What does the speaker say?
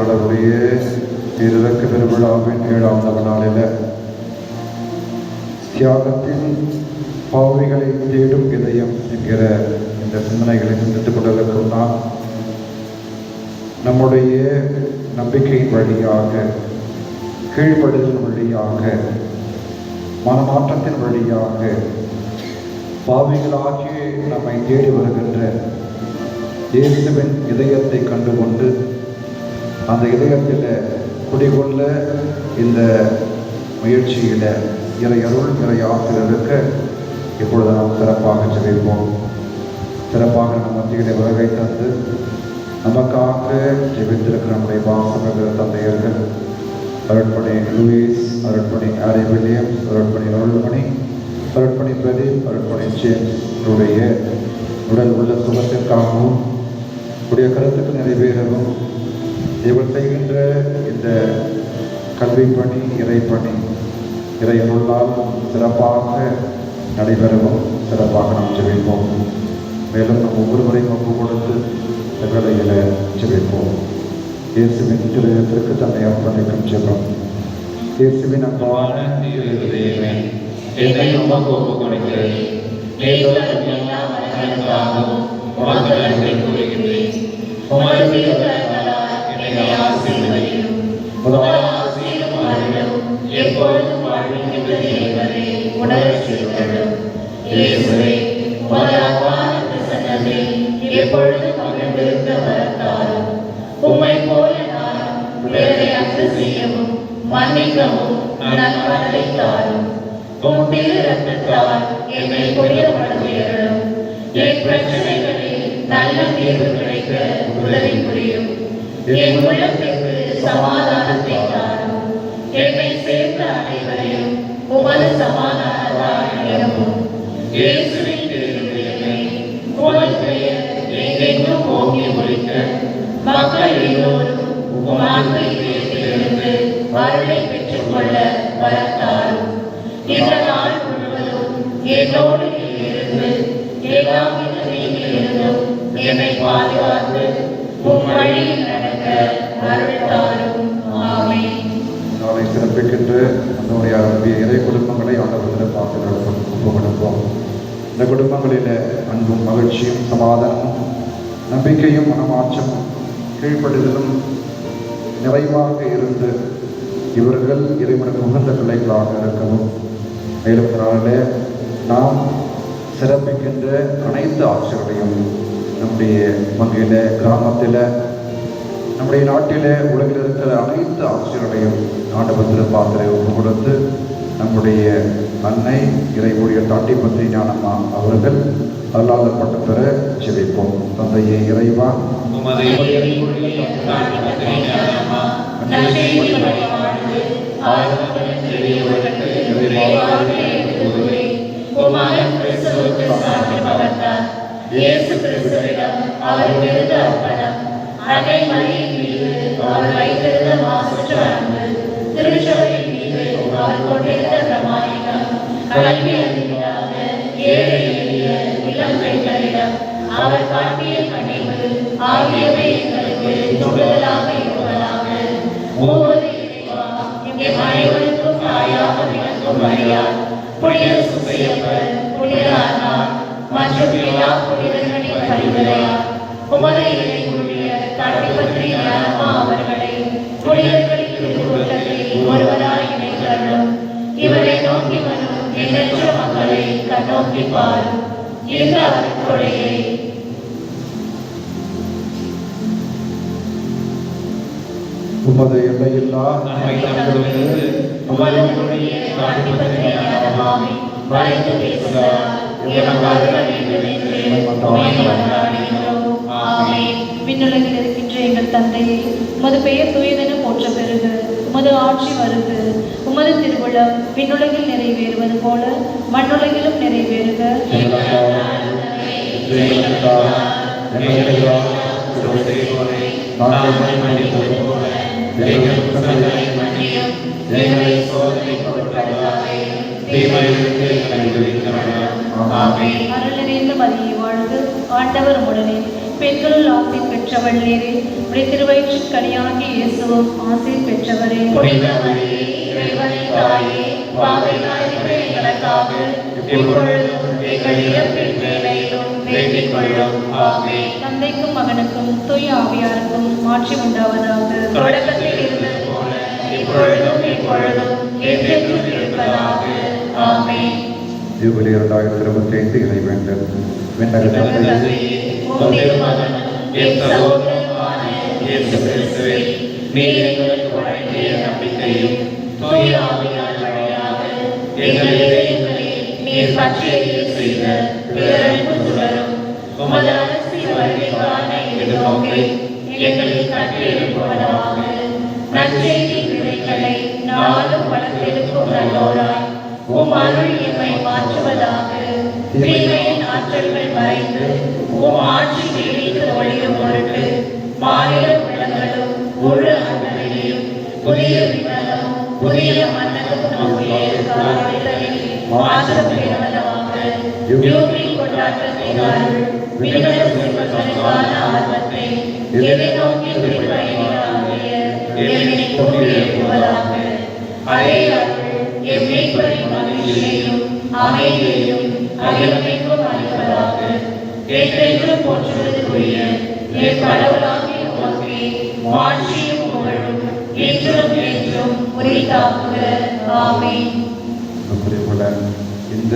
ஆண்டவருடைய இருதக்கு பெருவிழாவின் ஏழாம் நாளில் தியாகத்தின் பாவைகளை தேடும் இதயம் என்கிற இந்த சிந்தனைகளை சிந்தித்துக் கொண்டிருக்கும் நாம் நம்முடைய நம்பிக்கையின் வழியாக கீழ்ப்படுதலின் வழியாக மனமாற்றத்தின் வழியாக பாவிகளாகி நம்மை தேடி வருகின்ற இயேசுவின் இதயத்தை கண்டுகொண்டு அந்த இதயத்தில் குடிகொள்ள இந்த முயற்சியில் இறை அருள் இறை ஆசிரியருக்கு இப்பொழுது நாம் சிறப்பாக ஜெபிப்போம். சிறப்பாக நம் மத்தியிலே வருகை தந்து நமக்காக ஜெபித்திருக்கிற நம்முடைய வாசகர்கள் தந்தையர்கள் அருட்பணி லூயிஸ் அருட்பணி ஆரி வில்லியம்ஸ் அருட்பணி அருள்மணி அருட்பணி பிரதீப் அருட்பணி ஜேம்ஸ் உடைய உடல் உள்ள சுகத்திற்காகவும் உடைய கருத்துக்கு நிறைவேறவும் இவள் செய்கின்ற இந்த கல்வி பணி இறைப்பணி இறையருளால் சிறப்பாக நடைபெறவும் சிறப்பாக நாம் ஜெபிப்போம் மேலும் நம் ஒவ்வொருவரையும் ஒப்பு கொடுத்து எங்களையில ஜெபிப்போம் இயேசுவின் திருத்திற்கு தன்னை அர்ப்பணிக்கும் ஜெபம் இயேசுவின் அன்பான என்னை உமக்கு ஒப்புக் கொடுக்கிறேன். உமக்கு நன்றி கூறுகின்றேன். உமது திருக்கரங்களால் என்னை ஆசீர்வதியும். உமது ஆசீரும் அருளும் எப்பொழுதும் வாழ்கின்றது என்பதை உணரச் செய்தருளும். இயேசுவே, உமது அன்பான எப்பொழுதும் மகிழ்ந்திருக்க வரத்தாரும். போல நான் பிறரை அன்பு செய்யவும் மன்னிக்கவும் தாரும் உம் திரு ரத்தத்தால் என்னை என் பிரச்சனைகளை நல்ல தீர்வு கிடைக்க உதவி புரியும். என் உள்ளத்திற்கு சமாதானத்தை தாரும். என்னை சேர்ந்த அனைவரையும் உமது சமாதானத்தால் நிரப்பும். இயேசுவின் திருவிழமை உமது பெயர் எங்கெங்கும் ஓங்கி ஒழிக்க மக்கள் எல்லோரும் உம் அன்பை இருந்து அருளை பெற்றுக்கொள்ள வரத்தாரும். இந்த நாள் முழுவதும் என்னோடு பாதுகாத்து உம் வழியில் நடக்க அருள் ஆமென். நாளை சிறப்பிக்கின்ற நம்முடைய அரும்பிய இறை குடும்பங்களை ஆண்டவர்கள் பார்த்து ஒப்பு கொடுப்போம். இந்த குடும்பங்களில் அன்பும் மகிழ்ச்சியும் சமாதானமும் நம்பிக்கையும் மனமாற்றமும் கீழ்ப்படுதலும் நிறைவாக இருந்து இவர்கள் இறைவனுக்கு உகந்த பிள்ளைகளாக இருக்கவும். மேலும் இந்த நாம் சிறப்பிக்கின்ற அனைத்து ஆட்சிகளையும் நம்முடைய வங்கியில் கிராமத்தில் நம்முடைய நாட்டில் உலகில் இருக்கிற அனைத்து ஆட்சிகளையும் நாட்டு பத்திர ஒப்பு கொடுத்து நம்முடைய அன்னை இறைவனுடைய தாட்டி பத்திரி ஞானம்மா அவர்கள் அல்லாத பட்டம் பெற ஜெபிப்போம். தந்தையே இறைவா இறைவா இயேசு கிறிஸ்துவிடம் அவர் விருது அர்ப்பணம் அன்னை மரியின் மீது அவர் வைத்திருந்த மாசற்ற அன்பு திருச்சபையின் மீது அவர் கொண்டிருந்த பிரமாணிகம் கல்வி அறிவிலாக ஏழை எளிய இளம் பெண்களிடம் அவர் காட்டிய கனிவு ஆகியவை எங்களுக்கு தொடுதலாக இருப்பதாக. மூவது இறைவா எங்கள் அனைவருக்கும் தாயாக விளங்கும் மரியாள் புனித சுசையப்பர் எல்லா புனிதர்களின் பரிந்துரையால் உமது இறைவனுடைய தடை பற்றி ஞானமா அவர்களை புனிதர்களின் திருக்கூட்டத்தில் ஒருவராய் இணைத்தருளும் இவரை நோக்கி வரும் எண்ணற்ற மக்களை கண்ணோக்கி பாரும் இந்த அருட்கொடையை உமது எல்லையில்லா ஞானமாமை வரைந்து பேசுகிறார். விண்ணுலகில் இருக்கின்ற எங்கள் தந்தையே உமது பெயர் தூயதென போற்ற பெறுக உமது ஆட்சி வருக உமது திருவிழம் விண்ணுலகில் நிறைவேறுவது போல மண்ணுலகிலும் நிறைவேறுக நாங்கள் ஆண்டவர் உடனே பெண்களுள் ஆசை பெற்றவள் நீரே உடைய திருவயிற்றின் கனியாகி இயேசுவும் ஆசை பெற்றவரே தந்தைக்கும் மகனுக்கும் தூய ஆவியாருக்கும் மாற்றி உண்டாவதாக தொடக்கத்தில் இருந்தது போல இப்பொழுதும் என்றென்றும் இருப்பதாக ஆமே ஜூபிலி இரண்டாயிரத்தி இருபத்தி ஐந்து இறைவேண்டல் விண்ணக நல்ல தந்தை நீர் எங்களுக்கு வழங்கிய நம்பிக்கையும் தூய ஆவியார் வழியாக எங்கள் இதயங்களில் நீர் பற்றி எரிய செய்த பேரன்பு சுடரும் உமது அரசியல் வருகைக்கான எதிர்நோக்கை எங்களில் கட்டி எழுப்புவதாக நற்செய்தி விதைகளை நாளும் வளர்த்தெடுக்கும் நல்லோராய் உம் அருள் எம்மை மாற்றுவதாக. தீமையின் ஆற்றல்கள் மறைந்து உம் ஆட்சி நீடித்து ஒளிரும் பொருட்டு மாநில உள்ளங்களும் முழு அண்ணனையும் புதிய விண்ணகம் புதிய மன்னகம் நோக்கிய காலத்தில் மாற்றம் பெறுவதாக யூபி கொண்டாட்டத்தின் அருள் விண்ணக ஆர்வத்தை எதிர்நோக்கி பயணியாகிய எம்மை கொண்டு எழுப்புவதாக அதே அருள் எம் அமைதியையும் அகிலமைக்கும் அளிப்பதாக என்றென்றும் போற்றுவதற்குரிய என் கடவுளாகிய உமக்கே மாட்சியும் புகழும் என்றும் என்றும் உரித்தாக்குக. இந்த